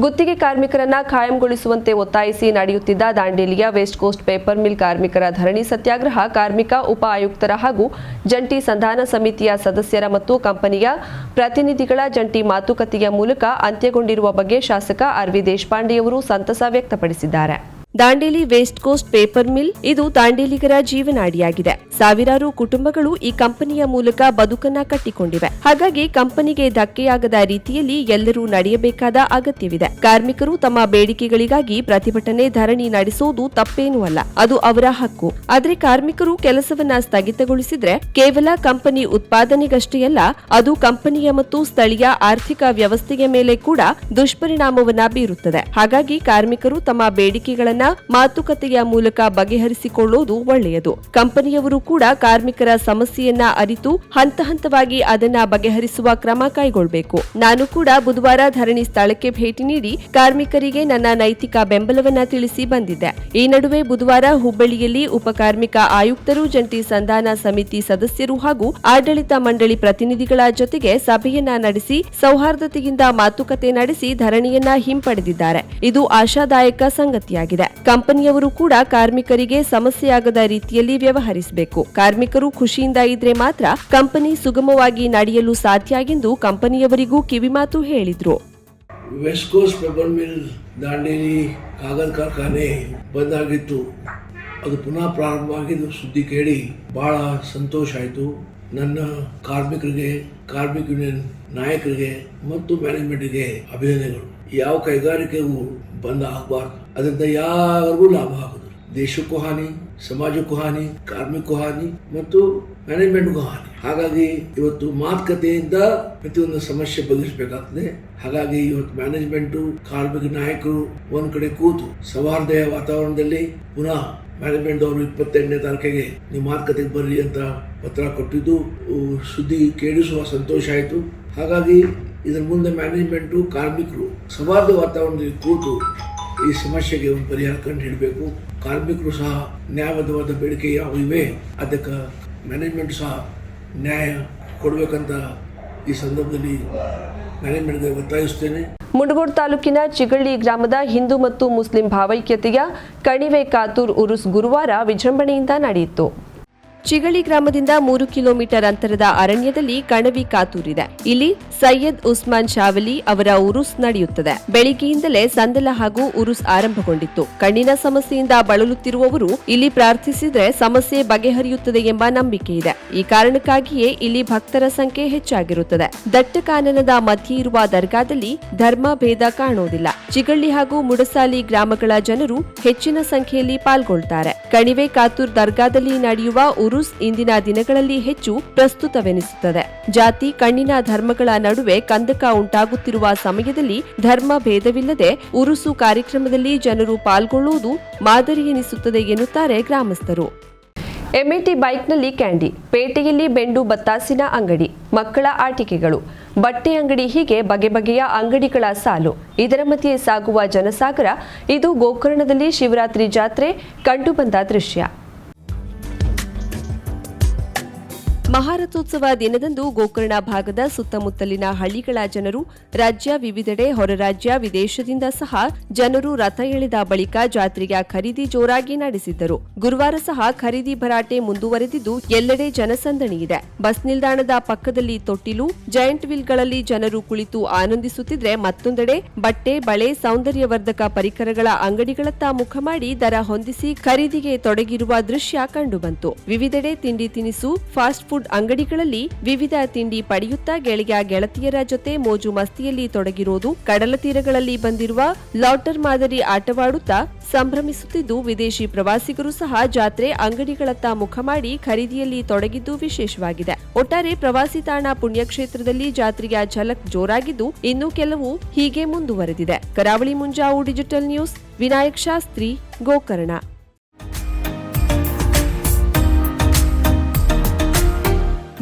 ಗುತ್ತಿಗೆ ಕಾರ್ಮಿಕರನ್ನ ಖಾಯಂಗೊಳಿಸುವಂತೆ ಒತ್ತಾಯಿಸಿ ನಡೆಯುತ್ತಿದ್ದ ದಾಂಡೇಲಿಯ ವೆಸ್ಟ್ ಕೋಸ್ಟ್ ಪೇಪರ್ ಮಿಲ್ ಕಾರ್ಮಿಕರ ಧರಣಿ ಸತ್ಯಾಗ್ರಹ ಕಾರ್ಮಿಕ, ಉಪ ಆಯುಕ್ತರ ಹಾಗೂ ಜಂಟಿ ಸಂಧಾನ ಸಮಿತಿಯ ಸದಸ್ಯರ ಮತ್ತು ಕಂಪನಿಯ ಪ್ರತಿನಿಧಿಗಳ ಜಂಟಿ ಮಾತುಕತೆಯ ಮೂಲಕ ಅಂತ್ಯಗೊಂಡಿರುವ ಬಗ್ಗೆ ಶಾಸಕ ಆರ್ ವಿ ದೇಶಪಾಂಡೆಯವರು ಸಂತಸ ವ್ಯಕ್ತಪಡಿಸಿದ್ದಾರೆ. Dandeli West Coast Paper Mill ಇದು ದಾಂಡೇಲಿಗರ ಜೀವನಾಡಿಯಾಗಿದೆ. ಸಾವಿರಾರು ಕುಟುಂಬಗಳು ಈ ಕಂಪನಿಯ ಮೂಲಕ ಬದುಕನ್ನ ಕಟ್ಟಿಕೊಂಡಿವೆ. ಹಾಗಾಗಿ ಕಂಪನಿಗೆ ಧಕ್ಕೆಯಾಗದ ರೀತಿಯಲ್ಲಿ ಎಲ್ಲರೂ ನಡೆಯಬೇಕಾದ ಅಗತ್ಯವಿದೆ. ಕಾರ್ಮಿಕರು ತಮ್ಮ ಬೇಡಿಕೆಗಳಿಗಾಗಿ ಪ್ರತಿಭಟನೆ ಧರಣಿ ನಡೆಸುವುದು ತಪ್ಪೇನೂ ಅಲ್ಲ. ಅದು ಅವರ ಹಕ್ಕು. ಆದರೆ ಕಾರ್ಮಿಕರು ಕೆಲಸವನ್ನ ಸ್ಥಗಿತಗೊಳಿಸಿದ್ರೆ ಕೇವಲ ಕಂಪನಿ ಉತ್ಪಾದನೆಗಷ್ಟೇ ಅಲ್ಲ, ಅದು ಕಂಪನಿಯ ಮತ್ತು ಸ್ಥಳೀಯ ಆರ್ಥಿಕ ವ್ಯವಸ್ಥೆಯ ಮೇಲೆ ಕೂಡ ದುಷ್ಪರಿಣಾಮವನ್ನ ಬೀರುತ್ತದೆ. ಹಾಗಾಗಿ ಕಾರ್ಮಿಕರು ತಮ್ಮ ಬೇಡಿಕೆಗಳನ್ನ ಮಾತುಕತೆಯ ಮೂಲಕ ಬಗೆಹರಿಸಿಕೊಳ್ಳುವುದು ಒಳ್ಳೆಯದು. ಕಂಪನಿಯವರು ಕೂಡ ಕಾರ್ಮಿಕರ ಸಮಸ್ಯೆಯನ್ನ ಅರಿತು ಹಂತ ಹಂತವಾಗಿ ಅದನ್ನ ಬಗೆಹರಿಸುವ ಕ್ರಮ ಕೈಗೊಳ್ಳಬೇಕು ನಾನು ಕೂಡ ಬುಧವಾರ ಧರಣಿ ಸ್ಥಳಕ್ಕೆ ಭೇಟಿ ನೀಡಿ ಕಾರ್ಮಿಕರಿಗೆ ನನ್ನ ನೈತಿಕ ಬೆಂಬಲವನ್ನ ತಿಳಿಸಿ ಬಂದಿದ್ದೆ. ಈ ನಡುವೆ ಬುಧವಾರ ಹುಬ್ಬಳ್ಳಿಯಲ್ಲಿ ಉಪ ಕಾರ್ಮಿಕ ಆಯುಕ್ತರು, ಜಂಟಿ ಸಂಧಾನ ಸಮಿತಿ ಸದಸ್ಯರು ಹಾಗೂ ಆಡಳಿತ ಮಂಡಳಿ ಪ್ರತಿನಿಧಿಗಳ ಜೊತೆಗೆ ಸಭೆಯನ್ನ ನಡೆಸಿ ಸೌಹಾರ್ದತೆಯಿಂದ ಮಾತುಕತೆ ನಡೆಸಿ ಧರಣಿಯನ್ನ ಹಿಂಪಡೆದಿದ್ದಾರೆ. ಇದು ಆಶಾದಾಯಕ ಸಂಗತಿಯಾಗಿದೆ. ಕಂಪನಿಯವರು ಕೂಡ ಕಾರ್ಮಿಕರಿಗೆ ಸಮಸ್ಯೆಯಾಗದ ರೀತಿಯಲ್ಲಿ ವ್ಯವಹರಿಸಬೇಕು. ಕಾರ್ಮಿಕರು ಖುಷಿಯಿಂದ ಇದ್ರೆ ಮಾತ್ರ ಕಂಪನಿ ಸುಗಮವಾಗಿ ನಡೆಯಲು ಸಾಧ್ಯ ಎಂದು ಕಂಪನಿಯವರಿಗೂ ಕಿವಿಮಾತು ಹೇಳಿದ್ರು. West Coast Paper Mill Dandeli ಕಾಗದ ಕಾರ್ಖಾನೆ ಬಂದಾಗಿತ್ತು. ಅದು ಪುನಃ ಪ್ರಾರಂಭವಾಗಿದ್ದು ಸುದ್ದಿ ಕೇಳಿ ಬಹಳ ಸಂತೋಷ ಆಯಿತು. ನನ್ನ ಕಾರ್ಮಿಕರಿಗೆ, ಕಾರ್ಮಿಕ ಯೂನಿಯನ್ ನಾಯಕರಿಗೆ ಮತ್ತು ಮ್ಯಾನೇಜ್ಮೆಂಟ್ಗೆ ಅಭಿನಂದನೆಗಳು. ಯಾವ ಕೈಗಾರಿಕೆಗೂ ಬಂದ್ ಆಗಬಾರ್ದು. ಅದರಿಂದ ಯಾರಿಗೂ ಲಾಭ ಆಗುದು ದೇಶಕ್ಕೂ ಹಾನಿ, ಸಮಾಜಕ್ಕೂ ಹಾನಿ, ಕಾರ್ಮಿಕಕ್ಕೂ ಹಾನಿ ಮತ್ತು ಮ್ಯಾನೇಜ್ಮೆಂಟ್ಗೂ ಹಾನಿ. ಹಾಗಾಗಿ ಇವತ್ತು ಮಾತುಕತೆಯಿಂದ ಪ್ರತಿಯೊಂದು ಸಮಸ್ಯೆ ಬಗೆಹರಿಸಬೇಕಾಗ್ತದೆ. ಹಾಗಾಗಿ ಇವತ್ತು ಮ್ಯಾನೇಜ್ಮೆಂಟು, ಕಾರ್ಮಿಕ ನಾಯಕರು ಒಂದ್ ಕಡೆ ಕೂತು ಸೌಹಾರ್ದಯ ವಾತಾವರಣದಲ್ಲಿ ಪುನಃ ಮ್ಯಾನೇಜ್ಮೆಂಟ್ ಅವರು ಇಪ್ಪತ್ತೆಂಟನೇ ತಾರೀಕಿಗೆ ನಿಮ್ಮ ಮಾತುಕತೆಗೆ ಬರ್ರಿ ಅಂತ ಪತ್ರ ಕೊಟ್ಟಿದ್ದು. ಸುದ್ದಿ ಕೇಳಿಸುವ ಸಂತೋಷ ಆಯಿತು. ಹಾಗಾಗಿ ಇದರ ಮುಂದೆ ಮ್ಯಾನೇಜ್ಮೆಂಟು ಕಾರ್ಮಿಕರು ಸಮಾಜ ವಾತಾವರಣದಲ್ಲಿ ಕೂತು ಈ ಸಮಸ್ಯೆಗೆ ಒಂದು ಪರಿಹಾರ ಕಂಡು ಹಿಡಬೇಕು. ಕಾರ್ಮಿಕರು ಸಹ ನ್ಯಾಯಬದ್ಧವಾದ ಬೇಡಿಕೆ ಯಾವ ಇವೆ, ಅದಕ್ಕೆ ಮ್ಯಾನೇಜ್ಮೆಂಟ್ ಸಹ ನ್ಯಾಯ ಕೊಡಬೇಕಂತ ಈ ಸಂದರ್ಭದಲ್ಲಿ ಮ್ಯಾನೇಜ್ಮೆಂಟ್ಗೆ ಒತ್ತಾಯಿಸ್ತೇನೆ. ಮುಂಡಗೋಡ್ ತಾಲೂಕಿನ ಚಿಗಳ್ಳಿ ಗ್ರಾಮದ ಹಿಂದೂ ಮತ್ತು ಮುಸ್ಲಿಂ ಭಾವೈಕ್ಯತೆಯ ಕಣಿವೆ ಕಾತೂರ್ ಉರುಸ್ ಗುರುವಾರ ವಿಜೃಂಭಣೆಯಿಂದ ನಡೆಯಿತು. ಚಿಗಳಿ ಗ್ರಾಮದಿಂದ ಮೂರು ಕಿಲೋಮೀಟರ್ ಅಂತರದ ಅರಣ್ಯದಲ್ಲಿ ಕಣವಿ ಕಾತೂರಿದೆ. ಇಲ್ಲಿ ಸೈಯದ್ ಉಸ್ಮಾನ್ ಶಾವಲಿ ಅವರ ಉರುಸ್ ನಡೆಯುತ್ತದೆ. ಬೆಳಿಗ್ಗೆಯಿಂದಲೇ ಸಂದಲ ಹಾಗೂ ಉರುಸ್ ಆರಂಭಗೊಂಡಿತ್ತು. ಕಣ್ಣಿನ ಸಮಸ್ಯೆಯಿಂದ ಬಳಲುತ್ತಿರುವವರು ಇಲ್ಲಿ ಪ್ರಾರ್ಥಿಸಿದರೆ ಸಮಸ್ಯೆ ಬಗೆಹರಿಯುತ್ತದೆ ಎಂಬ ನಂಬಿಕೆ ಇದೆ. ಈ ಕಾರಣಕ್ಕಾಗಿಯೇ ಇಲ್ಲಿ ಭಕ್ತರ ಸಂಖ್ಯೆ ಹೆಚ್ಚಾಗಿರುತ್ತದೆ. ದಟ್ಟ ಕಾನನದ ಮಧ್ಯೆ ಇರುವ ದರ್ಗಾದಲ್ಲಿ ಧರ್ಮ ಭೇದ ಕಾಣೋದಿಲ್ಲ. ಚಿಗಳ್ಳಿ ಹಾಗೂ ಮುಡಸಾಲಿ ಗ್ರಾಮಗಳ ಜನರು ಹೆಚ್ಚಿನ ಸಂಖ್ಯೆಯಲ್ಲಿ ಪಾಲ್ಗೊಳ್ತಾರೆ. ಕಣಿವೆ ಕಾತೂರ್ ದರ್ಗಾದಲ್ಲಿ ನಡೆಯುವ ಉರುಸ್ ಇಂದಿನ ದಿನಗಳಲ್ಲಿ ಹೆಚ್ಚು ಪ್ರಸ್ತುತವೆನಿಸುತ್ತದೆ. ಜಾತಿ, ಕಣ್ಣಿನ ಧರ್ಮಗಳ ನಡುವೆ ಕಂದಕ ಉಂಟಾಗುತ್ತಿರುವ ಸಮಯದಲ್ಲಿ ಧರ್ಮ ಭೇದವಿಲ್ಲದೆ ಉರುಸು ಕಾರ್ಯಕ್ರಮದಲ್ಲಿ ಜನರು ಪಾಲ್ಗೊಳ್ಳುವುದು ಮಾದರಿ ಎನಿಸುತ್ತದೆ ಎನ್ನುತ್ತಾರೆ ಗ್ರಾಮಸ್ಥರು. ಎಂಇಟಿ ಬೈಕ್ನಲ್ಲಿ ಕ್ಯಾಂಡಿ, ಪೇಟೆಯಲ್ಲಿ ಬೆಂಡು ಬತ್ತಾಸಿನ ಅಂಗಡಿ, ಮಕ್ಕಳ ಆಟಿಕೆಗಳು. ಬಟ್ಟೆ ಅಂಗಡಿ ಹೀಗೆ ಬಗೆ ಬಗೆಯ ಅಂಗಡಿಗಳ ಸಾಲು. ಇದರ ಮಧ್ಯೆ ಸಾಗುವ ಜನಸಾಗರ, ಇದು ಗೋಕರ್ಣದಲ್ಲಿ ಶಿವರಾತ್ರಿ ಜಾತ್ರೆ ಕಂಡುಬಂದ ದೃಶ್ಯ. ಮಹಾರಥೋತ್ಸವ ದಿನದಂದು ಗೋಕರ್ಣ ಭಾಗದ ಸುತ್ತಮುತ್ತಲಿನ ಹಳ್ಳಿಗಳ ಜನರು, ರಾಜ್ಯ ವಿವಿಧೆಡೆ ಹೊರರಾಜ್ಯ ವಿದೇಶದಿಂದ ಸಹ ಜನರು ರಥ ಎಳೆದ ಬಳಿಕ ಜಾತ್ರೆಯ ಖರೀದಿ ಜೋರಾಗಿ ನಡೆಸಿದ್ದರು. ಗುರುವಾರ ಸಹ ಖರೀದಿ ಭರಾಟೆ ಮುಂದುವರೆದಿದ್ದು ಎಲ್ಲೆಡೆ ಜನಸಂದಣಿ ಇದೆ. ಬಸ್ ನಿಲ್ದಾಣದ ಪಕ್ಕದಲ್ಲಿ ತೊಟ್ಟಿಲು ಜೈಂಟ್ ವಿಲ್ಗಳಲ್ಲಿ ಜನರು ಕುಳಿತು ಆನಂದಿಸುತ್ತಿದ್ರೆ ಮತ್ತೊಂದೆಡೆ ಬಟ್ಟೆ, ಬಳೆ, ಸೌಂದರ್ಯವರ್ಧಕ ಪರಿಕರಗಳ ಅಂಗಡಿಗಳತ್ತ ಮುಖ ಮಾಡಿ ದರ ಹೊಂದಿಸಿ ಖರೀದಿಗೆ ತೊಡಗಿರುವ ದೃಶ್ಯ ಕಂಡುಬಂತು. ವಿವಿಧೆಡೆ ತಿಂಡಿ ತಿನಿಸು, ಫಾಸ್ಟ್ ಫುಡ್ ಅಂಗಡಿಗಳಲ್ಲಿ ವಿವಿಧ ತಿಂಡಿ ಪಡೆಯುತ್ತಾ ಗೆಳೆಯ ಗೆಳತಿಯರ ಜೊತೆ ಮೋಜು ಮಸ್ತಿಯಲ್ಲಿ ತೊಡಗಿರೋದು ಕಡಲ ತೀರಗಳಲ್ಲಿ ಬಂದಿರುವ ಲಾಟರ್ ಮಾದರಿ ಆಟವಾಡುತ್ತಾ ಸಂಭ್ರಮಿಸುತ್ತಿದ್ದು ವಿದೇಶಿ ಪ್ರವಾಸಿಗರು ಸಹ ಜಾತ್ರೆ ಅಂಗಡಿಗಳತ್ತ ಮುಖ ಮಾಡಿ ಖರೀದಿಯಲ್ಲಿ ತೊಡಗಿದ್ದು ವಿಶೇಷವಾಗಿದೆ. ಒಟ್ಟಾರೆ ಪ್ರವಾಸಿ ತಾಣ ಪುಣ್ಯಕ್ಷೇತ್ರದಲ್ಲಿ ಜಾತ್ರೆಯ ಝಲಕ್ ಜೋರಾಗಿದ್ದು ಇನ್ನು ಕೆಲವು ಹೀಗೆ ಮುಂದುವರೆದಿದೆ. Karavali Munjavu Digital News, Vinayak Shastri, Gokarna.